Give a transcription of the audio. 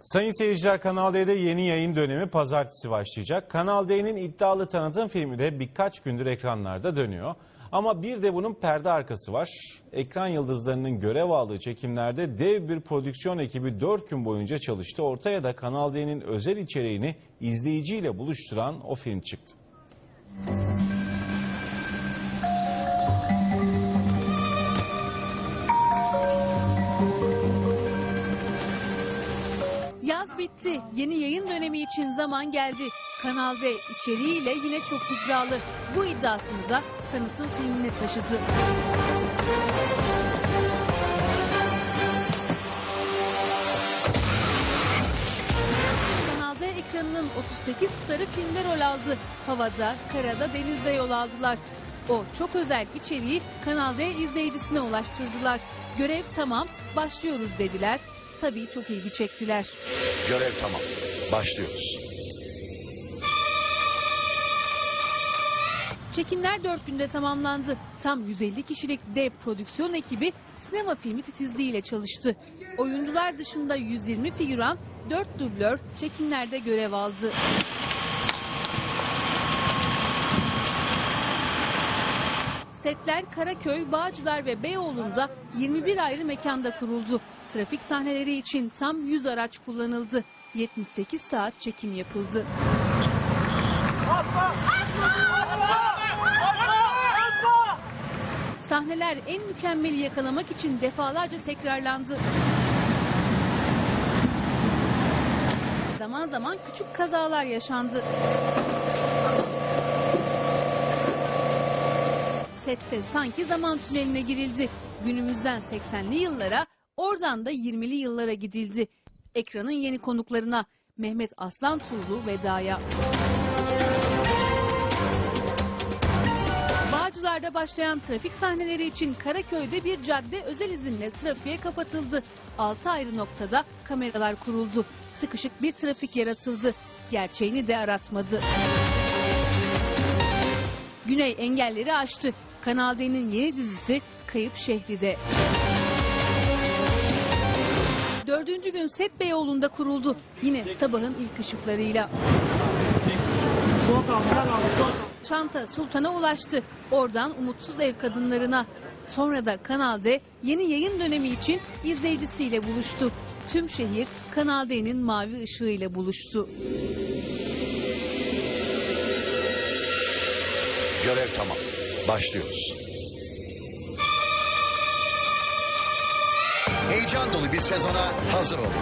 Sayın seyirciler Kanal D'de yeni yayın dönemi pazartesi başlayacak. Kanal D'nin iddialı tanıtım filmi de birkaç gündür ekranlarda dönüyor. Ama bir de bunun perde arkası var. Ekran yıldızlarının görev aldığı çekimlerde dev bir prodüksiyon ekibi 4 gün boyunca çalıştı. Ortaya da Kanal D'nin özel içeriğini izleyiciyle buluşturan o film çıktı. Yaz bitti. Yeni yayın dönemi için zaman geldi. Kanal D içeriğiyle yine çok iddialı. Bu iddiasını da tanıtım filmine taşıdı. Kanal ekranının 38 starı filmde rol aldı. Havada, karada, denizde yol aldılar. O çok özel içeriği Kanal D izleyicisine ulaştırdılar. Görev tamam, başlıyoruz dediler. Tabii çok ilgi çektiler. Görev tamam. Başlıyoruz. Çekimler 4 günde tamamlandı. Tam 150 kişilik dev prodüksiyon ekibi sinema filmi titizliğiyle çalıştı. Oyuncular dışında 120 figüran, 4 dublör çekimlerde görev aldı. Setler Karaköy, Bağcılar ve Beyoğlu'nda 21 ayrı mekanda kuruldu. Trafik sahneleri için tam 100 araç kullanıldı. 78 saat çekim yapıldı. Sahneler en mükemmeli yakalamak için defalarca tekrarlandı. Zaman zaman küçük kazalar yaşandı. Sette sanki zaman tüneline girildi. Günümüzden 80'li yıllara, oradan da 20'li yıllara gidildi. Ekranın yeni konuklarına Mehmet Aslan Tuğlu vedaya. Bağcılar'da başlayan trafik sahneleri için Karaköy'de bir cadde özel izinle trafiğe kapatıldı. 6 ayrı noktada kameralar kuruldu. Sıkışık bir trafik yaratıldı. Gerçeğini de aratmadı. Güney engelleri aştı. Kanal D'nin yeni dizisi Kayıp Şehri'de. Dördüncü gün Set Beyoğlu'nda kuruldu. Yine sabahın ilk ışıklarıyla. Çanta Sultan'a ulaştı. Oradan umutsuz ev kadınlarına. Sonra da Kanal D yeni yayın dönemi için izleyicisiyle buluştu. Tüm şehir Kanal D'nin mavi ışığıyla buluştu. Görev tamam. Başlıyoruz. Heyecan dolu bir sezona hazır olun.